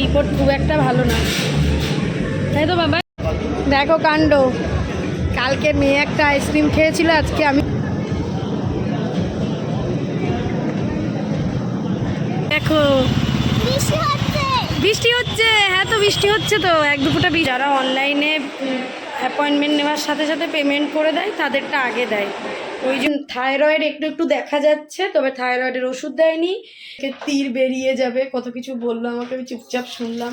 Report খুব একটা ভালো না। তাই তো বাবা? দেখো কাণ্ড। কালকে মেয়ে একটা আইসক্রিম খেয়েছিল আজকে আমি দেখো। বৃষ্টি হচ্ছে। হ্যাঁ তো বৃষ্টি হচ্ছে তো। এক দুপুরটা যারা অনলাইনে অ্যাপয়েন্টমেন্ট নেওয়ার সাথে সাথে পেমেন্ট করে দেয় তাদেরটা আগে দেয়। ওই জন্য থাইরয়েড একটু একটু দেখা যাচ্ছে, তবে থাইরয়েডের ওষুধ দেয়নি। তীর বেরিয়ে যাবে, কত কিছু বলল আমাকে, আমি চুপচাপ শুনলাম।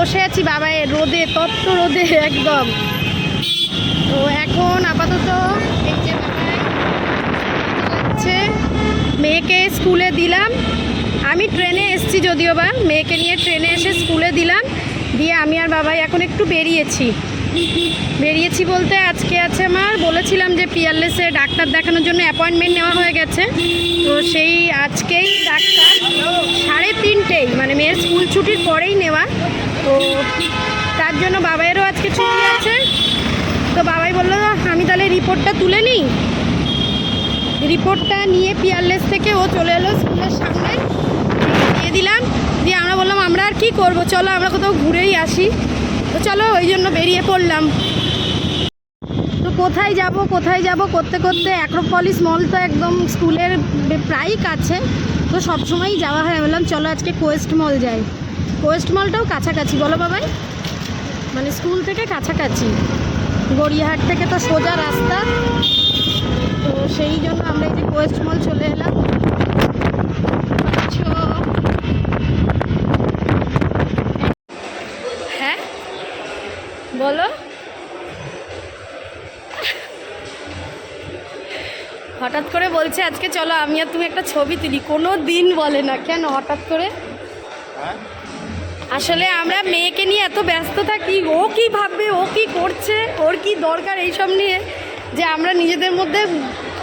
বসে আছি বাবায়ের রোদে তত্ত্ব রোদে, একদম। তো এখন আপাতত মেয়েকে স্কুলে দিলাম। আমি ট্রেনে এসছি যদিও বা, মেয়েকে নিয়ে ট্রেনে এসে স্কুলে দিলাম। দিয়ে আমি আর বাবাই এখন একটু বেরিয়েছি। বেরিয়েছি বলতে আজকে আছে আমার, বলেছিলাম যে পিয়ারলেসে ডাক্তার দেখানোর জন্য অ্যাপয়েন্টমেন্ট নেওয়া হয়ে গেছে। তো সেই আজকেই ডাক্তার সাড়ে তিনটেই মানে মেয়ের স্কুল ছুটির পরেই নেওয়া। তো তার জন্য বাবাইয়েরও আজকে ছুটি আছে তো বাবাই বলল, আমি তাহলে রিপোর্টটা তুলে নিই। রিপোর্টটা নিয়ে পিয়ারলেস থেকে ও চলে এলো স্কুলের সামনে। দিয়ে দিলাম। দিয়ে আমরা বললাম, আমরা আর কি করব? চলো, আমরা কোথাও ঘুরেই আসি। তো চলো, ওই জন্য বেরিয়ে পড়লাম। তো কোথায় যাব কোথায় যাব করতে করতে অ্যাক্রোপলিস মল তো একদম স্কুলের প্রায়ই কাছে। তো সবসময়ই যাওয়া হয়। বললাম, চলো আজকে কোয়েস্ট মল যাই। কোয়েস্ট মলটাও কাছাকাছি, বলো বাবাই। মানে স্কুল থেকে কাছাকাছি। গড়িয়াহাট থেকে তো সোজা রাস্তা। তো সেই জন্য আমরা এই যে কোয়েস্ট মল চলে এলাম। আচ্ছা। হ্যাঁ? বলো। হঠাৎ করে বলছে আজকে, চলো আমি আর তুমি একটা ছবি তুলি। কোনো দিন বলে না। কেন হঠাৎ করে? আসলে আমরা মেয়েকে নিয়ে এত ব্যস্ত থাকি, ও কি ভাববে, ও কি করছে, ওর কি দরকার এইসব নিয়ে যে আমরা নিজেদের মধ্যে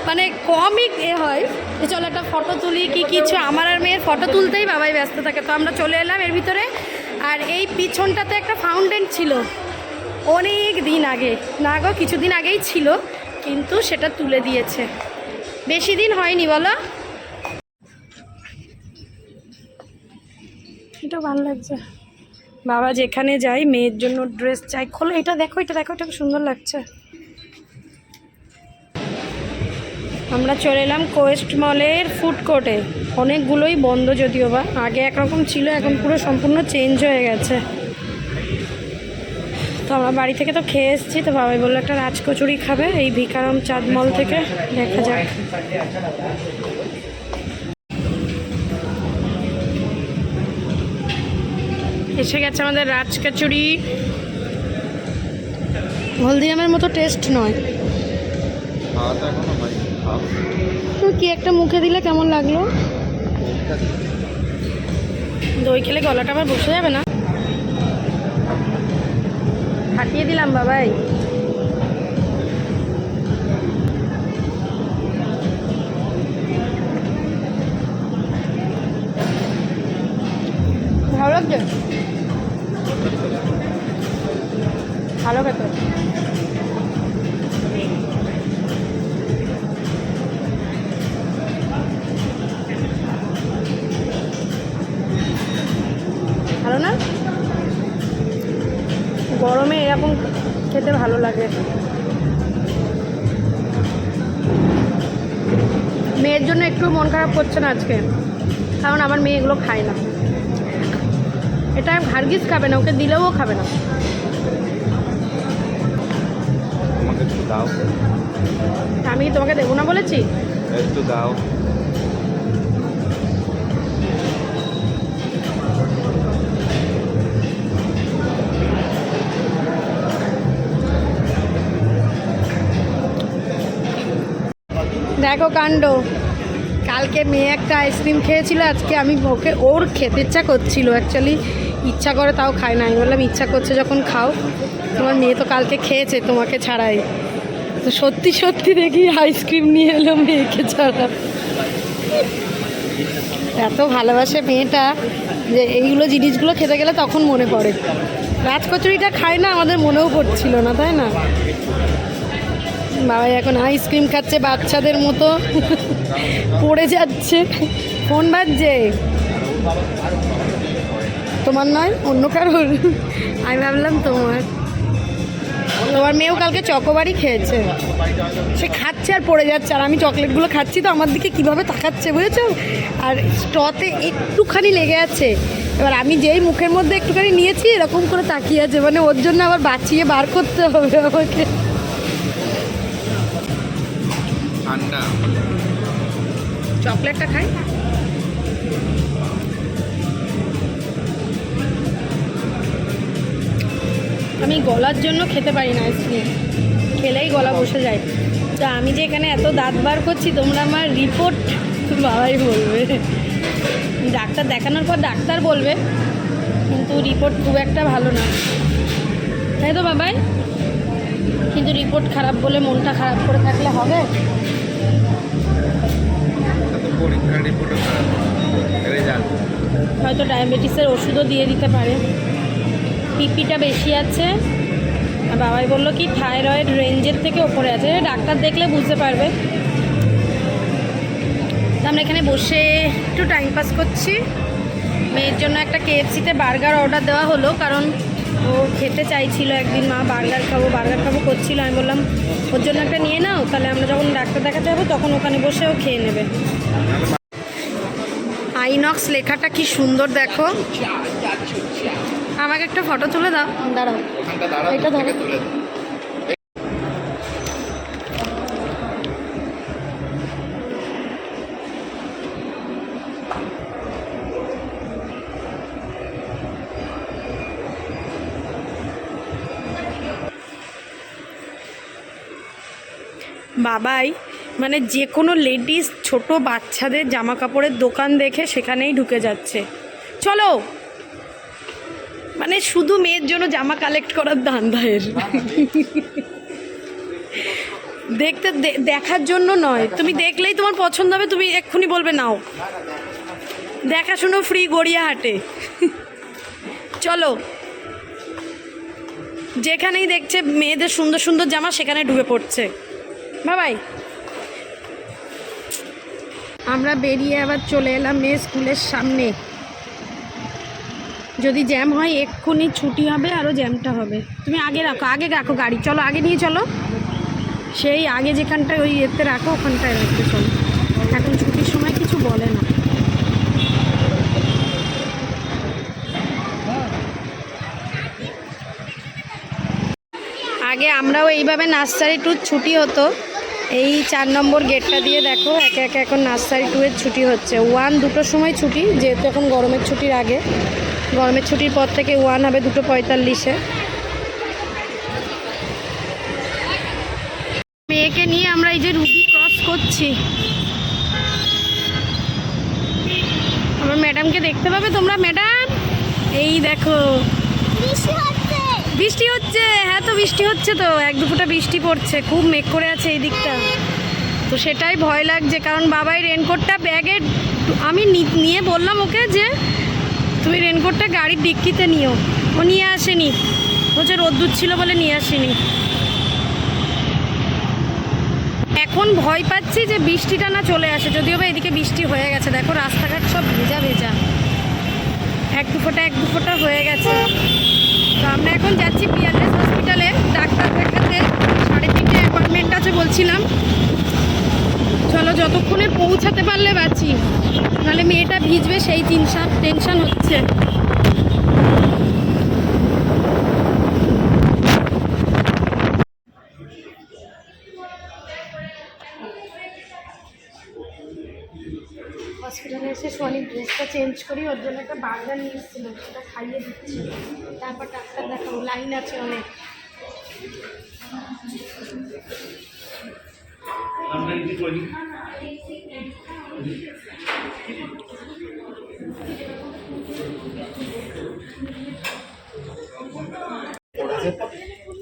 মানে কমই এ হয়। যে চলো একটা ফটো তুলি, কি কিছু, আমার আর মেয়ের ফটো তুলতেই বাবাই ব্যস্ত থাকে। তো আমরা চলে এলাম এর ভিতরে। আর এই পিছনটাতে একটা ফাউন্টেন ছিল, অনেক দিন আগে। না গো, কিছুদিন আগেই ছিল, কিন্তু সেটা তুলে দিয়েছে। বেশি দিন হয়নি, বলো। এটা ভালো লাগছে। বাবা যেখানে যাই মেয়ের জন্য ড্রেস চাই। খোলো, এটা দেখো এটা দেখো, এটা সুন্দর লাগছে। আমরা চলে এলাম কোয়েস্ট মলের ফুড কোর্টে। অনেকগুলোই বন্ধ যদিও বা, আগে একরকম ছিল, এখন পুরো সম্পূর্ণ চেঞ্জ হয়ে গেছে। তো আমরা বাড়ি থেকে তো খেয়ে এসেছি, তো বাবাই বলল একটা রাজকচুরি খাবে, এই ভিকারাম চাঁদ মল থেকে, দেখা যাক। এসে গেছে আমাদের রাজ কাচুরি। হলদিরামের মতো টেস্ট নয়। কি একটা মুখে দিলে কেমন লাগল? দই খেলে গলাটা আবার বসে যাবে না। হাঁটিয়ে দিলাম, বাবাই। ভালো লাগছে? ভালো খেতে। ভালো না? গরমে এরকম খেতে ভালো লাগে। মেয়ের জন্য একটু মন খারাপ করছে না আজকে। কারণ আমার মেয়ে এগুলো খায় না। এটা হারগিস খাবে না ওকে দিলেও খাবে না। দাও। আমি কি তোমাকে দেবো না বলেছি? একটু দাও। দেখো কাণ্ড। কালকে মেয়ে একটা আইসক্রিম খেয়েছিল আজকে আমি ওকে ওর খেতে ইচ্ছা করছিল অ্যাকচুয়ালি ইচ্ছা করে তাও খায় না। আমি বললাম, ইচ্ছা করছে যখন খাও, তোমার মেয়ে তো কালকে খেয়েছে, তোমাকে ছাড়াই। তো সত্যি সত্যি দেখি আইসক্রিম নিয়ে এলো মেয়েকে ছাড়া। এত ভালোবাসে মেয়েটা যে এইগুলো জিনিসগুলো খেতে গেলে তখন মনে পড়ে। রাজকচুরিটা খায় না, আমাদের মনেও পড়ছিল না, তাই না? বাবা এখন আইসক্রিম খাচ্ছে বাচ্চাদের মতো। পড়ে যাচ্ছে। ফোন বাজছে। তোমার নয় অন্য কারোর। আমি ভাবলাম তোমার। তোমার মেয়েও কালকে চকোবারই খেয়েছে। সে খাচ্ছে আর পড়ে যাচ্ছে। আর আমি চকলেটগুলো খাচ্ছি তো আমার দিকে কীভাবে তাকাচ্ছে বুঝেছ? আর স্টতে একটুখানি লেগে আছে। এবার আমি যেই মুখের মধ্যে একটুখানি নিয়েছি এরকম করে তাকিয়ে আছে। মানে ওর জন্য আবার বাঁচিয়ে বার করতে হবে আমাকে। চকলেটটা খাই? আমি গলার জন্য খেতে পারি না আইসক্রিম খেলেই গলা বসে যায়। তো আমি যে এখানে এত দাঁত বার করছি তোমরা আমার রিপোর্ট বাবাই বলবে। ডাক্তার দেখানোর পর ডাক্তার বলবে কিন্তু রিপোর্ট খুব একটা ভালো না তাই তো বাবাই? কিন্তু রিপোর্ট খারাপ বলে মনটা খারাপ করে থাকলে হবে? হয়তো ডায়াবেটিসের ওষুধও দিয়ে দিতে পারে। পিপিটা বেশি আছে। বাবাই বলল কি, থাইরয়েড রেঞ্জের থেকে ওপরে আছে। ডাক্তার দেখলে বুঝতে পারবে। আমরা এখানে বসে একটু টাইম পাস করছি। মেয়ের জন্য একটা কেএফসিতে বার্গার অর্ডার দেওয়া হলো, কারণ ও খেতে চাইছিল একদিন। মা বার্গার খাব বার্গার খাব করছিল। আমি বললাম, ওর জন্য একটা নিয়ে নাও, তাহলে আমরা যখন ডাক্তার দেখাতে যাব, তখন ওখানে বসে ও খেয়ে নেবে। আইনক্স লেখাটা কি সুন্দর দেখো। আমাকে একটা ফটো তুলে দাও। দাঁড়াও। এটা ধরো। বাবাই মানে যে কোনো লেডিস ছোট বাচ্চাদের জামা কাপড়ের দোকান দেখে সেখানেই ঢুকে যাচ্ছে। চলো। মানে শুধু মেয়ের জন্য জামা কালেক্ট করার ধান্দা এর দেখতে দেখার জন্য নয়। তুমি দেখলেই তোমার পছন্দ হবে, তুমি এক্ষুনি বলবে নাও। দেখাশুনো ফ্রি গড়িয়াহাটে। চলো। যেখানেই দেখছে মেয়েদের সুন্দর সুন্দর জামা, সেখানে ঢুকে পড়ছে। বাবাই। আমরা বেরিয়ে আবার চলে এলাম মেয়ে স্কুলের সামনে। যদি জ্যাম হয়, এক্ষুনি ছুটি হবে আরও জ্যামটা হবে। তুমি আগে রাখো আগে রাখো গাড়ি। চলো, আগে নিয়ে চলো। সেই আগে যেখানটায় ওই এতে রাখো, ওখানটায় রাখতে চলো। এখন ছুটির সময় কিছু বলে না। আগে আমরাও এইভাবে নার্সারি টুর ছুটি হতো। এই চার নম্বর গেটটা দিয়ে দেখো, একে একে এখন নার্সারি টুয়ের ছুটি হচ্ছে। ওয়ান, দুটোর সময় ছুটি, যেহেতু এখন গরমের ছুটির আগে। গরমের ছুটির পর থেকে ওয়ান হবে দুটো পঁয়তাল্লিশে। মেয়েকে নিয়ে আমরা এই যে রুবি ক্রস করছি। আমার ম্যাডামকে দেখতে পাবে তোমরা ম্যাডাম? এই দেখো। বৃষ্টি হচ্ছে। হ্যাঁ তো বৃষ্টি হচ্ছে তো এক দুপুটা বৃষ্টি পড়ছে খুব মেঘ করে আছে এই দিকটা। তো সেটাই ভয় লাগছে কারণ বাবাই রেনকোটটা ব্যাগে আমি নিয়ে বললাম ওকে যে তুমি রেনকোটটা গাড়ির ডিক্কিতে নিও। ও নিয়ে আসেনি। বলছে রোদ্দুর ছিল বলে নিয়ে আসেনি। এখন ভয় পাচ্ছি যে বৃষ্টিটা না চলে আসে। যদিও বা এদিকে বৃষ্টি হয়ে গেছে। দেখো রাস্তাঘাট সব ভেজা ভেজা। এক দু ফোঁটা এক দু ফোঁটা হয়ে গেছে। তো আমরা এখন যাচ্ছি পিয়ারলেস হসপিটালে ডাক্তার দেখাতে। সাড়ে তিনটে অ্যাপয়েন্টমেন্ট আছে বলছিলাম। চলো যতক্ষণে পৌঁছাতে পারলে বাঁচি। নাহলে মেয়েটা ভিজবে, সেই টেনশন টেনশন হচ্ছে। হসপিটালে এসে সোয়ানির ড্রেসটা চেঞ্জ করি, ওর জন্য একটা বার্গার নিয়ে এসেছিলাম সেটা খাইয়ে দিচ্ছি। তারপর ডাক্তার দেখাবো লাইন আছে অনেক।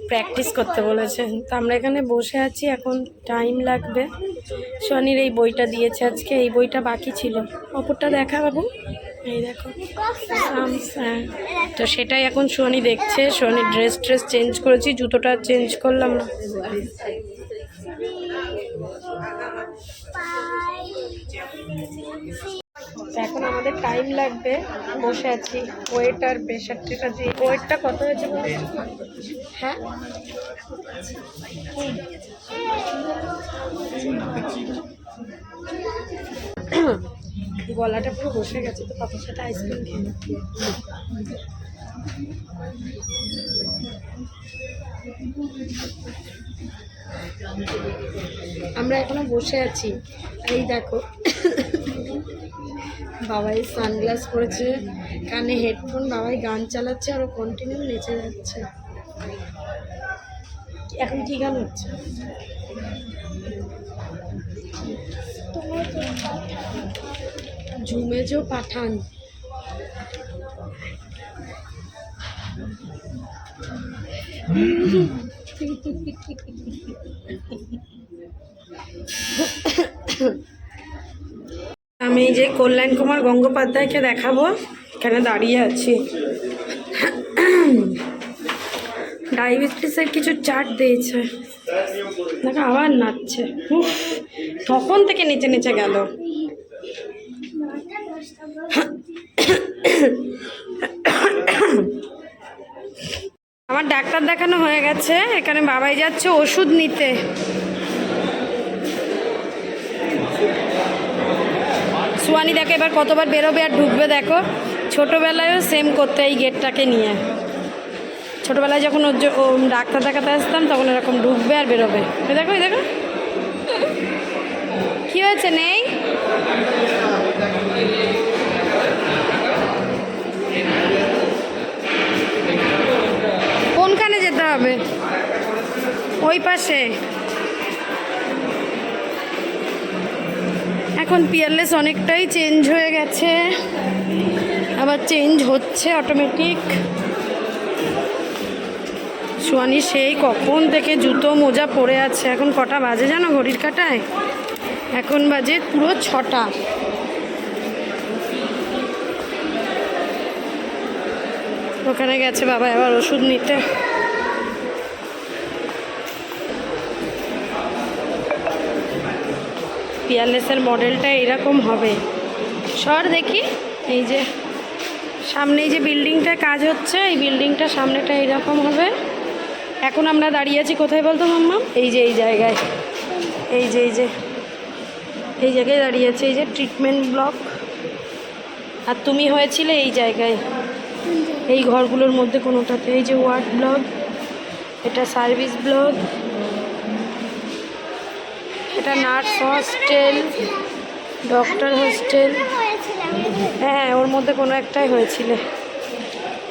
প্র্যাকটিস করতে বলেছেন। তো আমরা এখানে বসে আছি, এখন টাইম লাগবে। শনির এই বইটা দিয়েছে আজকে, এই বইটা বাকি ছিল। অপরটা দেখা বাবু? এই দেখো। তো সেটাই এখন সোনি দেখছে। সোনি ড্রেস ট্রেস চেঞ্জ করেছি, জুতোটা চেঞ্জ করলাম না। এখন আমাদের টাইম লাগবে। বসে আছি। ওয়েট আর প্রেশার টেশার দিয়ে ওয়েটটা কত হয়েছে? হ্যাঁ? গলাটা পুরো বসে গেছে তো পাপার সাথে আইসক্রিম খেয়ে আমরা এখনও বসে আছি। এই দেখো। বাবাই সানগ্লাস পরেছে, কানে হেডফোন, বাবাই গান চালাচ্ছে আর কন্টিনিউ নেচে যাচ্ছে। এখন কি গান হচ্ছে? ঝুমেজো পাঠান। আমি যে কল্যাণ কুমার গঙ্গোপাধ্যায়কে দেখাবো, এখানে দাঁড়িয়ে আছি। ডায়াবেটিসের কিছু চার্ট দিয়েছে। দেখো, আবার নাচছে। তখন থেকে নিচে নিচে গেল। আমার ডাক্তার দেখানো হয়ে গেছে, এখানে বাবাই যাচ্ছে ওষুধ নিতে। সুয়ানি দেখো, এবার কতবার বেরোবে আর ঢুকবে দেখো। ছোটোবেলায়ও সেম করতে এই গেটটাকে নিয়ে। ছোটোবেলায় যখন ওর ডাক্তার দেখাতে আসতাম, তখন এরকম ঢুকবে আর বেরোবে। দেখো দেখো। কী হয়েছে, নেই? কোনখানে যেতে হবে? ওই পাশে। এখন পিয়ারলেস অনেকটাই চেঞ্জ হয়ে গেছে। আবার চেঞ্জ হচ্ছে অটোমেটিক সোয়ানি, সেই কখন থেকে জুতো মোজা পরে আছে? এখন কটা বাজে জানো ঘড়ির কাটায়? এখন বাজে পুরো ছটা। ওখানে গেছে বাবা, এবার ওষুধ নিতে। পিয়ারলেসের মডেলটা এরকম হবে। সর দেখি, এই যে সামনে যে বিল্ডিংটায় কাজ হচ্ছে, এই বিল্ডিংটা সামনেটা এরকম হবে। এখন আমরা দাঁড়িয়ে আছি কোথায় বলতো মাম্মা? এই যে এই জায়গায়। এই যে এই যে, এই জায়গায় দাঁড়িয়ে আছে, এই যে ট্রিটমেন্ট ব্লক। আর তুমি হয়েছিলে এই জায়গায়। এই ঘরগুলোর মধ্যে কোনোটাতে। এই যে ওয়ার্ড ব্লক, এটা সার্ভিস ব্লক। এটা নার্স হস্টেল, ডক্টর হস্টেল। হ্যাঁ ওর মধ্যে কোনো একটাই হয়েছিল।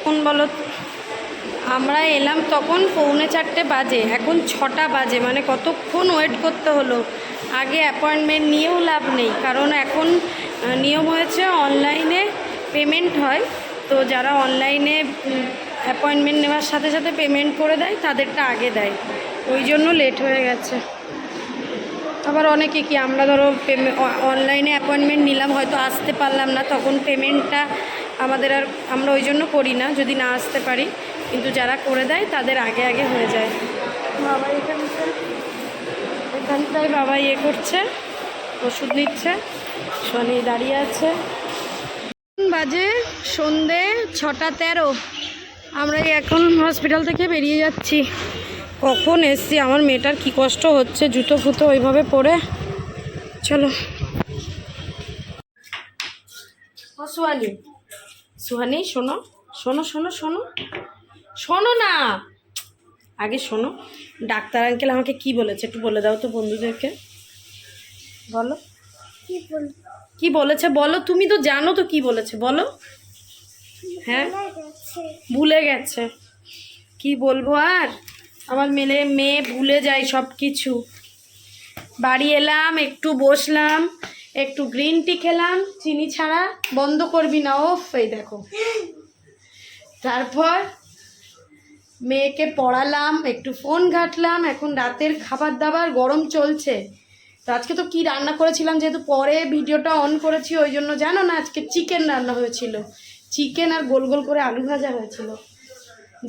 কোন বলো, আমরা এলাম তখন পৌনে চারটে বাজে, এখন ছটা বাজে মানে কতক্ষণ ওয়েট করতে হলো? আগে অ্যাপয়েন্টমেন্ট নিয়েও লাভ নেই, কারণ এখন নিয়ম হয়েছে অনলাইনে পেমেন্ট হয়। তো যারা অনলাইনে অ্যাপয়েন্টমেন্ট নেওয়ার সাথে সাথে পেমেন্ট করে দেয়, তাদেরটা আগে দেয়। ওই জন্য লেট হয়ে গেছে। আবার অনেকে কি, আমরা ধরো অনলাইনে অ্যাপয়েন্টমেন্ট নিলাম, হয়তো আসতে পারলাম না, তখন পেমেন্টটা আমাদের আর আমরা ওই জন্য করি না, যদি না আসতে পারি। কিন্তু যারা করে দেয়, তাদের আগে আগে হয়ে যায়। বাবা এখানটায় এখানটায় বাবা ইয়ে করছে, ওষুধ নিচ্ছে, শনি দাঁড়িয়ে আছে। বাজে সন্ধে ছটা তেরো। আমরা এখন হসপিটাল থেকে বেরিয়ে যাচ্ছি। কখন এসছি? আমার মেয়েটার কি কষ্ট হচ্ছে? জুতো ফুতো ওইভাবে পরে? চলো। ও সুহানি। সুহানি শোনো শোনো শোনো শোনো। শোনো না! আগে শোনো। ডাক্তার আঙ্কেল আমাকে কি বলেছে? একটু বলে দাও তো বন্ধুদেরকে। বলো। কি বলেছে বলো? তুমি তো জানো তো কি বলেছে বলো। হ্যাঁ? ভুলে গেছে। কি বলব আর? আমার মেলে মেয়ে ভুলে যায় সব কিছু বাড়ি এলাম, একটু বসলাম, একটু গ্রিন টি খেলাম, চিনি ছাড়া বন্ধ করবি না, ওফ, এই দেখো। তারপর মেয়েকে পড়ালাম, একটু ফোন ঘাটলাম, এখন রাতের খাবার দাবার গরম চলছে। তো আজকে তো কি রান্না করেছিলাম, যেহেতু পরে ভিডিওটা অন করেছি, ওই জন্য জানো না, আজকে চিকেন রান্না হয়েছিল। চিকেন আর গোল গোল করে আলু ভাজা হয়েছিল।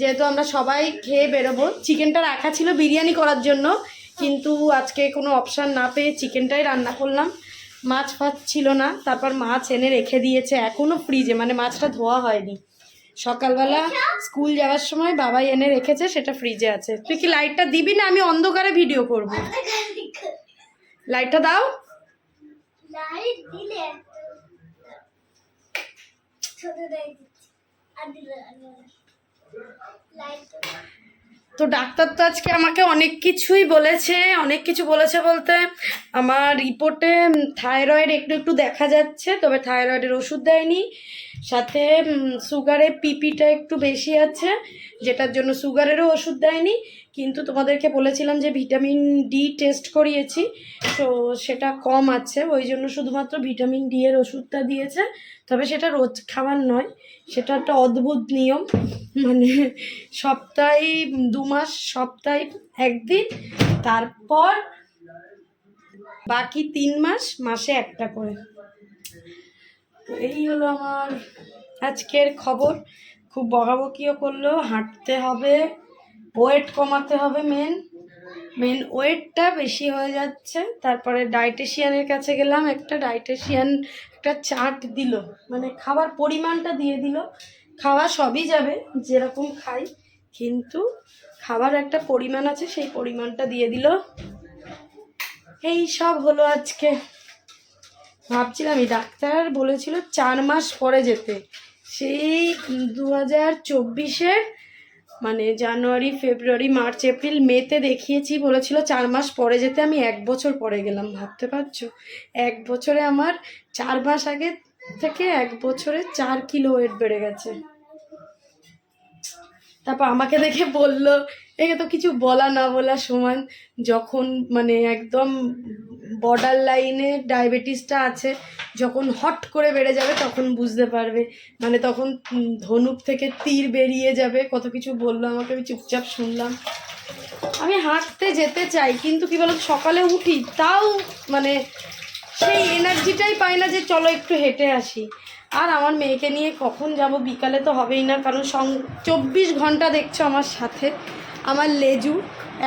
যেহেতু আমরা সবাই খেয়ে বেরোবো চিকেনটা রাখা ছিল বিরিয়ানি করার জন্য কিন্তু আজকে কোনো অপশান না পেয়ে চিকেনটাই রান্না করলাম। মাছ ফাছ ছিল না তারপর মাছ এনে রেখে দিয়েছে এখনও ফ্রিজে মানে মাছটা ধোয়া হয়নি। সকালবেলা স্কুল যাওয়ার সময় বাবাই এনে রেখেছে সেটা ফ্রিজে আছে। তুই কি লাইটটা দিবি না? আমি অন্ধকারে ভিডিও করব। লাইটটা দাও। লাইট দিলে তো ডাক্তার তো আজকে আমাকে অনেক কিছুই বলেছে, অনেক কিছু বলেছে বলতে আমার রিপোর্টে থাইরয়েড একটু একটু দেখা যাচ্ছে, তবে থাইরয়েডের ওষুধ দেয়নি। সাথে সুগারে পিপিটা একটু বেশি আছে, যেটার জন্য সুগারেরও ওষুধ দেয়নি। কিন্তু তোমাদেরকে বলেছিলাম যে ভিটামিন ডি টেস্ট করিয়েছি, তো সেটা কম আছে, ওই জন্য শুধুমাত্র ভিটামিন ডি এর ওষুধটা দিয়েছে, তবে সেটা রোজ খাওয়ার নয়, সেটা একটা অদ্ভুত নিয়ম মানে সপ্তাহে দু মাস, সপ্তাহে একদিন, তারপর বাকি তিন মাস মাসে একটা করে। এই হলো আমার আজকের খবর, খুব বকাবকিও করল, হাঁটতে হবে। ওয়েট কমাতে হবে মেন। মেন ওয়েটটা বেশি হয়ে যাচ্ছে। তারপরে ডায়েটেশিয়ানের কাছে গেলাম, একটা ডায়েটেশিয়ান একটা চার্ট দিল। মানে খাবার পরিমাণটা দিয়ে দিল। খাওয়া সবই যাবে, যেরকম খাই। কিন্তু খাবার একটা পরিমাণ আছে, সেই পরিমাণটা দিয়ে দিল। এই সব হলো আজকে। ভাবছিলাম, এই ডাক্তার বলেছিল চার মাস পরে যেতে। সেই দু হাজার চব্বিশের মানে জানুয়ারি, ফেব্রুয়ারি, মার্চ, এপ্রিল, মেতে দেখিয়েছি বলেছিল, চার মাস পরে যেতে আমি এক বছর পরে গেলাম। ভাবতে পারছ? এক বছরে আমার চার মাস আগে থেকে এক বছরে চার কিলো ওয়েট বেড়ে গেছে। তারপর আমাকে দেখে বলল একে তো কিছু বলা না বলা সমান, যখন মানে একদম বর্ডার লাইনে ডায়াবেটিসটা আছে, যখন হট করে বেড়ে যাবে তখন বুঝতে পারবে। মানে তখন ধনুক থেকে তীর বেরিয়ে যাবে, কত কিছু বলল আমাকে, আমি চুপচাপ শুনলাম। আমি হাঁটতে যেতে চাই, কিন্তু কি বলতো, সকালে উঠি, তাও মানে সেই এনার্জিটাই পাই না যে চলো একটু হেঁটে আসি। আর আমার মেয়েকে নিয়ে কখন যাব বিকালে তো হবেই না, কারণ সং চব্বিশ ঘণ্টা দেখছ আমার সাথে। আমার লেজু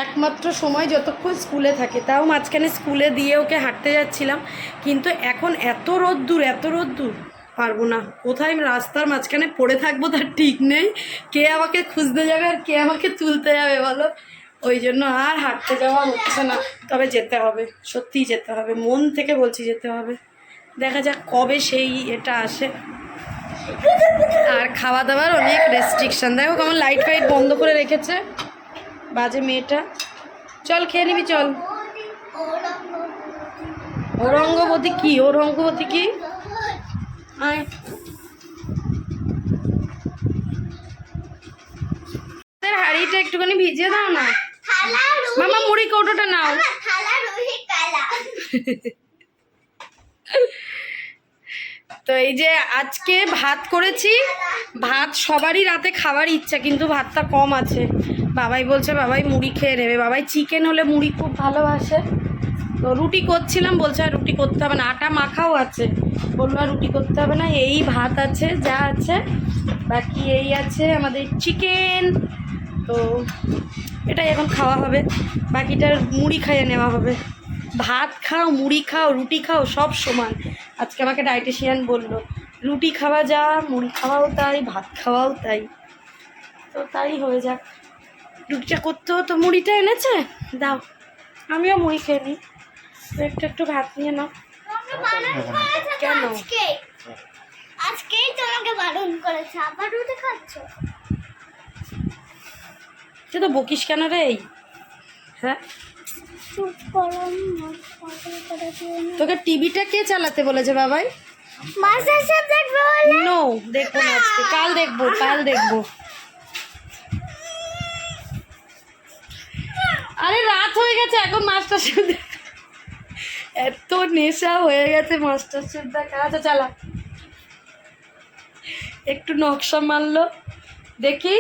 একমাত্র সময় যতক্ষণ স্কুলে থাকে। তাও মাঝখানে স্কুলে দিয়ে ওকে হাঁটতে যাচ্ছিলাম, কিন্তু এখন এত রোদ্দুর এত রোদ্দুর। পারব না। কোথায় রাস্তার মাঝখানে পড়ে থাকব তার ঠিক নেই। কে আমাকে খুঁজতে যাবে আর কে আমাকে তুলতে যাবে বলো? ওই জন্য আর হাঁটতে যাওয়া হচ্ছে না। তবে যেতে হবে। সত্যিই যেতে হবে। মন থেকে বলছি যেতে হবে। দেখা যাক কবে সেই এটা আসে। আর খাওয়া দাওয়ার অনেক রেস্ট্রিকশন দেখো কেমন লাইট ফাইট বন্ধ করে রেখেছে। বাজে মেয়েটা। চল, খেয়ে নিবি, চল। ঔরঙ্গবতী কি? ঔরঙ্গবতী কি? আয়। হাঁড়িটা একটুখানি ভিজিয়ে দাও না। মামা, মুড়ি কৌটোটা নাও। তো এই যে আজকে ভাত করেছি। ভাত সবারই রাতে খাবার ইচ্ছা, কিন্তু ভাতটা কম আছে। বাবাই বলছে, বাবাই মুড়ি খেয়ে নেবে। বাবাই চিকেন হলে মুড়ি খুব ভালোবাসে। তো রুটি করছিলাম, বলছে আর রুটি করতে হবে না, আটা মাখাও আছে। বলল আর রুটি করতে হবে না, এই ভাত আছে, যা আছে, বাকি এই আছে আমাদের চিকেন তো এটাই এখন খাওয়া হবে বাকিটার মুড়ি খাইয়ে নেওয়া হবে। ভাত খাও, মুড়ি খাও, রুটি খাও, সব সমান। আজকে আমাকে ডায়েটিশিয়ান বলল, রুটি খাওয়া যা, মুড়ি খাওয়াও তাই, ভাত খাওয়াও তাই। তো তাই হয়ে যাক। রুটিটা করতে হতো মুড়িটা এনেছে? দাও। আমিও মুড়ি খেয়ে নিই। একটু একটু ভাত নিয়ে নাও। কেন? আজকেই তোমাকে বারণ করেছে আবার রুটি খাচ্ছ? তুই তো বকিস কেন রে হ্যাঁ? তোকে টিভিটা কে চালাতে বলেছে বাবাই? মাস্টার সাহেব দেখবে নো দেখব না আজকে। কাল দেখব কাল দেখব। আরে রাত হয়ে গেছে, এখন মাস্টার শেফ এত নেশা হয়ে গেছে মাস্টার শেফ দেখা আচ্ছা চালা। একটু নকশা মারলো। দেখি,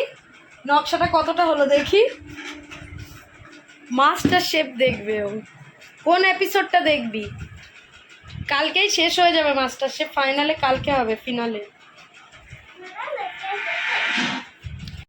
নকশাটা কতটা হলো দেখি। মাস্টার শেফ দেখবে ও। কোন এপিসোডটা দেখবি? কালকেই শেষ হয়ে যাবে মাস্টার শেফ ফাইনালে কালকে হবে ফিনালে